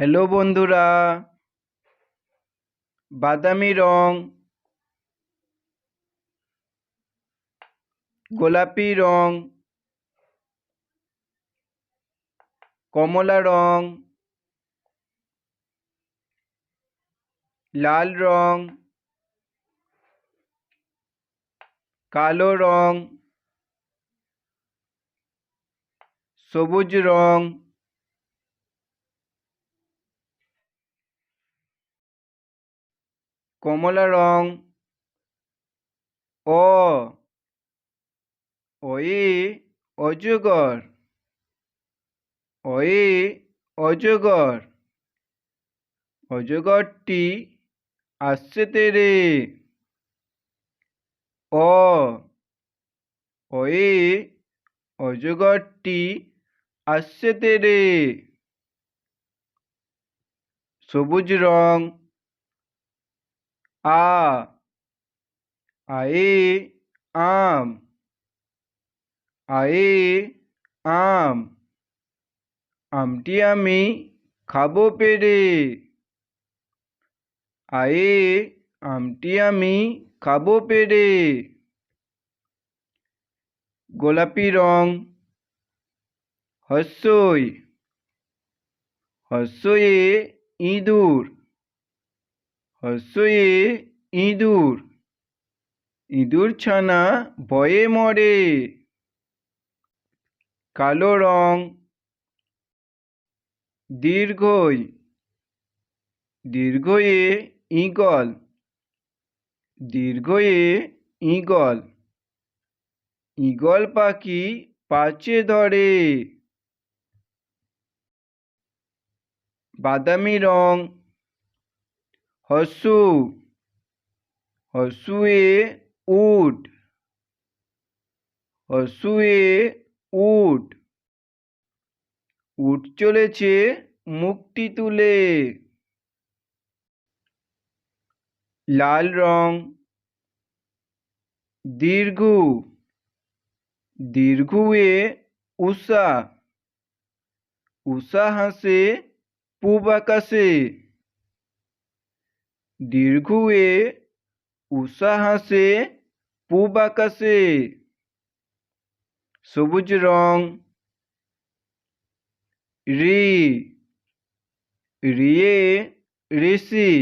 Hello বন্ধুরা বাদামি রং গোলাপি রং কমলা রং লাল রং কালো রং সবুজ রং কমলা রং। অ। ওই অজগর। ওই অজগর। অজগরটি আসছে তেরে। অ। ওই অজগরটি আসছে তেরে। সবুজ রং। আ আয়ে আম আয়ে আম আমটি আমি খাব পেরে আয়ে আমটি আমি খাব পেরে গোলাপি রং হস্যই হস্যয়ে ইঁদুর হস্যয়ে ইঁদুর। ইঁদুর ছানা ভয়ে মরে। কালো রং। দীর্ঘই। দীর্ঘয়ে ঈগল। দীর্ঘয়ে ঈগল। ঈগল পাখি পাচে ধরে। বাদামি রং। হসু, হসুয়ে উট হসুয়ে উট। উট চলেছে মুখটি তুলে। লাল রং, দীর্ঘ, দীর্ঘয়ে উষা উষা হাসে পূব আকাশে। দীর্ঘয়ে উষা হাসে পূব আকাশে সবুজ রং, রি, রিয়ে ঋষি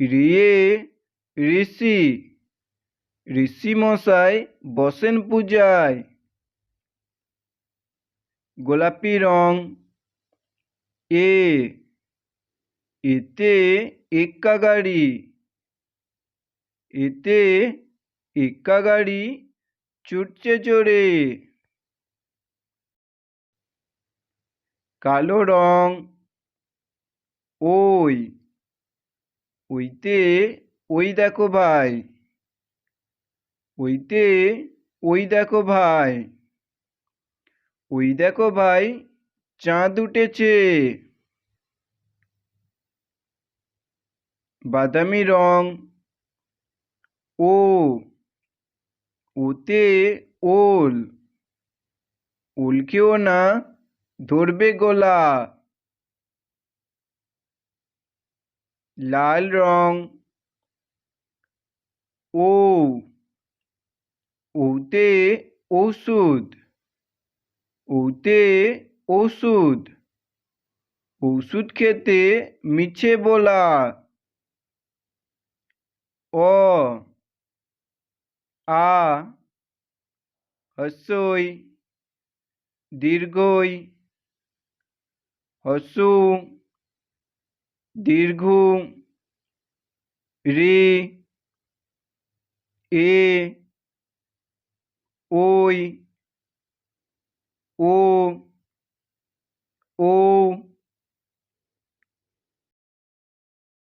রিয়ে ঋষি ঋষি মশাই বসেন পূজায়। গোলাপি রং, এ এতে এক্কা গাড়ি এতে এক্কা গাড়ি ছুটছে চড়ে কালো রং, ওই, ওইতে, ওই দেখো ভাই, ওইতে, ওই দেখো ভাই, ওই দেখো ভাই, চাঁদ উঠেছে। বাদামি রং। ও, ওতে ওল। ওলকেও না ধরবে গোলা। লাল রং। ও, ওতে ওষুধ ওতে ওষুধ ওষুধ খেতে মিছে বলা। অ আ হস্যই দীর্ঘই হসু দীর্ঘ রে এ ওই ও ও